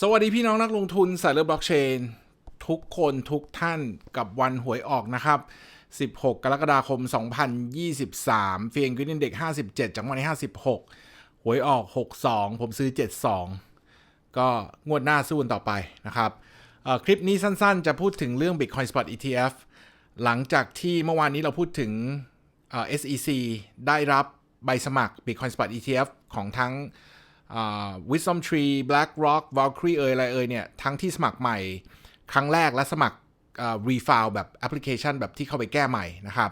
สวัสดีพี่น้องนักลงทุนสายเลือบล็อกเชน ทุกคนทุกท่านกับวันหวยออกนะครับ 16 กรกฎาคม 2023 เฟียงกินเด็ก 57 จังหวัดที่56 หวยออก 62 ผมซื้อ 72 ก็งวดหน้าสู้กันต่อไปนะครับ คลิปนี้สั้นๆ จะพูดถึงเรื่อง Bitcoin Spot ETF หลังจากที่เมื่อวานนี้เราพูดถึงเอ่อ SEC ได้รับใบสมัคร Bitcoin Spot ETF ของทั้ง อ่า Wisdom Tree BlackRock Valkyrie เอยอะไรเอยเนี่ย ทั้งที่สมัครใหม่ครั้งแรกและสมัครอ่า refile แบบแอปพลิเคชันแบบที่เข้าไปแก้ใหม่นะครับ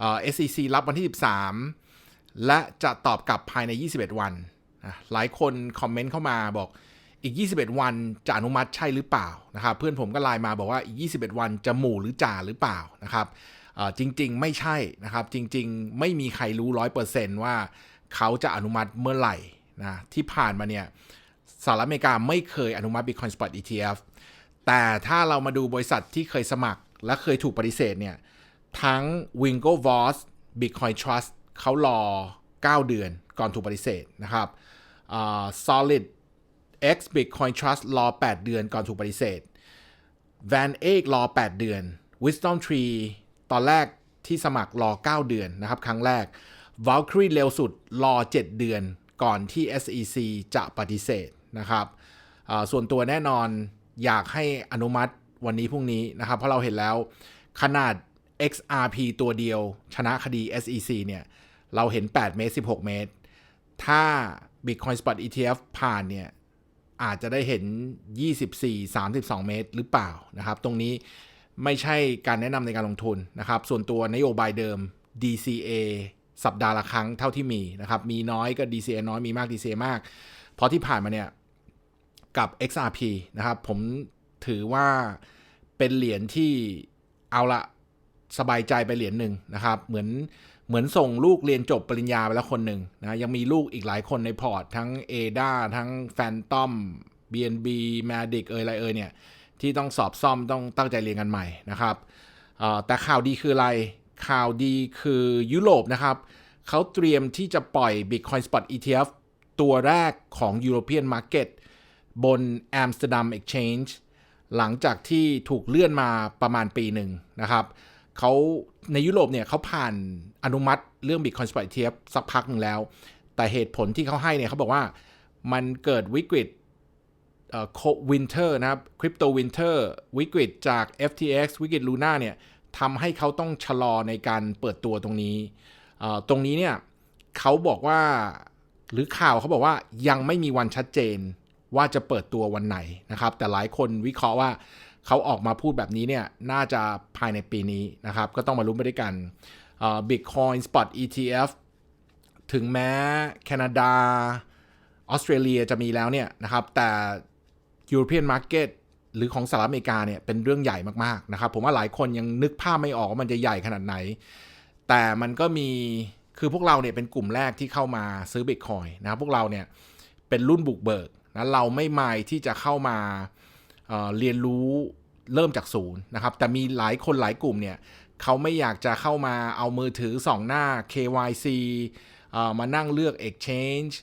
อ่า SEC รับวันที่ 13 และจะตอบกลับภายใน 21 วันนะหลายคนคอมเมนต์เข้ามาบอกอีก 21 วันจะอนุมัติใช่หรือเปล่านะครับ เพื่อนผมก็ไลน์มาบอกว่าอีก 21 วันจะหมู่หรือจ่าหรือเปล่านะครับจริงๆ ไม่ใช่นะครับ จริง ๆ ไม่มีใครรู้ 100%ว่าเขาจะอนุมัติเมื่อไหร่ นะที่ผ่านมาเนี่ยสหรัฐอเมริกาไม่เคยอนุมัติ Bitcoin Spot ETF แต่ถ้าเรามาดูบริษัทที่เคยสมัครและเคยถูกปฏิเสธเนี่ยทั้ง Wingo v o s Bitcoin Trust เขารอ 9 เดือนก่อนถูกปฏิเสธนะครับอ่า Solid X Bitcoin Trust รอ 8 เดือนก่อนถูกปฏิเสธ Van Eck รอ 8 เดือน Wisdom Tree ตอนแรกที่สมัครรอ 9 เดือนนะครับ ครั้งแรก Valkyrie เร็วสุดรอ 7 เดือน ก่อนที่ SEC จะปฏิเสธนะครับส่วนตัวแน่นอนอยากให้อนุมัติวันนี้พรุ่งนี้นะครับ เพราะเราเห็นแล้วขนาด XRP ตัวเดียวชนะคดี SEC เนี่ย เราเห็น 8 เมตร 16 เมตร ถ้า Bitcoin Spot ETF ผ่านเนี่ย อาจจะได้เห็น 24 32 เมตรหรือเปล่านะครับ ตรงนี้ไม่ใช่การแนะนำในการลงทุนนะครับ ส่วนตัวนโยบายเดิม DCA สัปดาห์ละครั้งเท่าที่มีนะครับ มีน้อยก็ DCA น้อยมีมาก DCA มาก เพราะที่ผ่านมาเนี่ยกับ XRP นะครับ ผมถือว่าเป็นเหรียญที่เอาละสบายใจไปเหรียญหนึ่งนะครับ เหมือนเหมือนส่งลูกเรียนจบปริญญาไปแล้วคนหนึ่งนะยังมีลูกอีกหลายคนในพอร์ต ทั้ง ADA ทั้ง Phantom BNB Magic เอยอะไรเอยเนี่ย ที่ต้องสอบซ่อมต้องตั้งใจเรียนกันใหม่นะครับแต่ข่าวดีคืออะไร ข่าวดีคือยุโรปนะครับเขาเตรียมที่จะปล่อย Bitcoin Spot ETF ตัวแรกของ European Market บน Amsterdam Exchange หลังจากที่ถูกเลื่อนมาประมาณปีหนึ่งนะครับเขาในยุโรปเนี่ยเขาผ่านอนุมัติเรื่อง Bitcoin Spot ETF สักพักหนึ่งแล้ว แต่เหตุผลที่เขาให้เนี่ยเขาบอกว่ามันเกิดวิกฤตวินเทอร์นะครับคริปโตวินเทอร์วิกฤตจาก FTX วิกฤตลูน่าเนี่ย ทำให้เขาต้องชะลอในการเปิดตัวตรงนี้ ตรงนี้เนี่ยเขาบอกว่าหรือข่าวเขาบอกว่ายังไม่มีวันชัดเจนว่าจะเปิดตัววันไหนนะครับ แต่หลายคนวิเคราะห์ว่าเขาออกมาพูดแบบนี้เนี่ยน่าจะภายในปีนี้นะครับ ก็ต้องมาลุ้นไปด้วยกันเอ่อ Bitcoin Spot ETF ถึงแม้แคนาดาออสเตรเลียจะมีแล้วเนี่ยนะครับ แต่ European Market หรือของสหรัฐอเมริกาเนี่ยเป็นเรื่องใหญ่มากๆนะครับ ผมว่าหลายคนยังนึกภาพไม่ออกว่ามันจะใหญ่ขนาดไหน แต่มันก็มีคือพวกเราเนี่ยเป็นกลุ่มแรกที่เข้ามาซื้อ Bitcoin นะครับพวกเราเนี่ยเป็นรุ่นบุกเบิกนะเราไม่มายที่จะเข้ามาเเรียนรู้เริ่มจากศูนย์นะครับ แต่มีหลายคนหลายกลุ่มเนี่ยเขาไม่อยากจะเข้ามาเอามือถือสองหน้า KYC มานั่งเลือก Exchange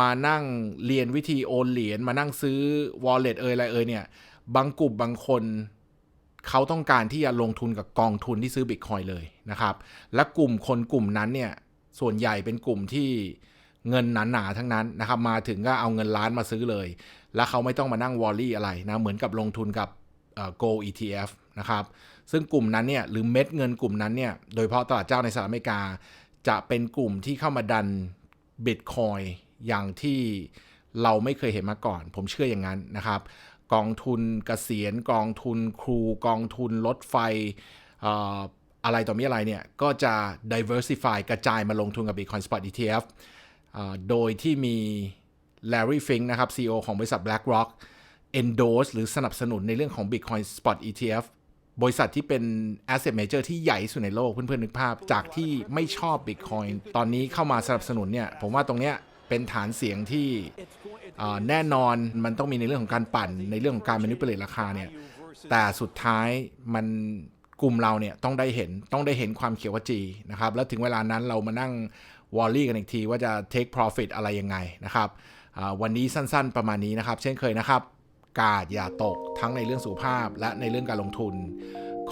มานั่งเรียนวิธีโอนเหรียญมานั่งซื้อ wallet เอยอะไรเอ่ยเนี่ย บางกลุ่มบางคนเขาต้องการที่จะลงทุนกับกองทุนที่ซื้อบิตคอยเลยนะครับ และกลุ่มคนกลุ่มนั้นเนี่ยส่วนใหญ่เป็นกลุ่มที่เงินหนาๆทั้งนั้นนะครับ มาถึงก็เอาเงินล้านมาซื้อเลย แล้วเขาไม่ต้องมานั่งวอลลี่อะไรนะเหมือนกับลงทุนกับเอ่อ Go ETF นะครับซึ่งกลุ่มนั้นเนี่ยหรือเม็ดเงินกลุ่มนั้นเนี่ยโดยเฉพาะตลาดเจ้าในสหรัฐอเมริกา จะเป็นกลุ่มที่เข้ามาดันบิตคอยอย่างที่เราไม่เคยเห็นมาก่อน ผมเชื่ออย่างนั้นนะครับ กองทุนเกษียณกองทุนครูกองทุนรถไฟออะไรต่อมีอะไรเนี่ยก็จะ diversify กระจายมาลงทุนกับ Bitcoin Spot ETF เอ่อโดยที่มี Larry Fink นะครับ CEO ของบริษัท BlackRock endorse หรือสนับสนุนในเรื่องของ Bitcoin Spot ETF บริษัทที่เป็น asset manager ที่ใหญ่สุดในโลกเพื่อนๆนึกภาพจากที่ไม่ชอบ Bitcoin ตอนนี้เข้ามาสนับสนุนเนี่ย ผมว่าตรงเนี้ยเป็นฐานเสียงที่ แน่นอนมันต้องมีในเรื่องของการปั่น ในเรื่องของการ manipulate ราคาเนี่ยแต่สุดท้ายมันกลุ่มเราเนี่ยต้องได้เห็นต้องได้เห็นความเขียวขจีนะครับแล้วถึงเวลานั้นเรามานั่งวอลลี่กันอีกทีว่าจะ take profit อะไรยังไงนะครับวันนี้สั้นๆประมาณนี้นะครับ เช่นเคยนะครับ กาดอย่าตกทั้งในเรื่องสุขภาพและในเรื่องการลงทุน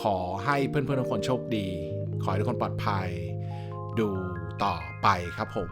ขอให้เพื่อนๆทุกคนโชคดี ขอให้ทุกคนปลอดภัย ดูต่อไปครับผม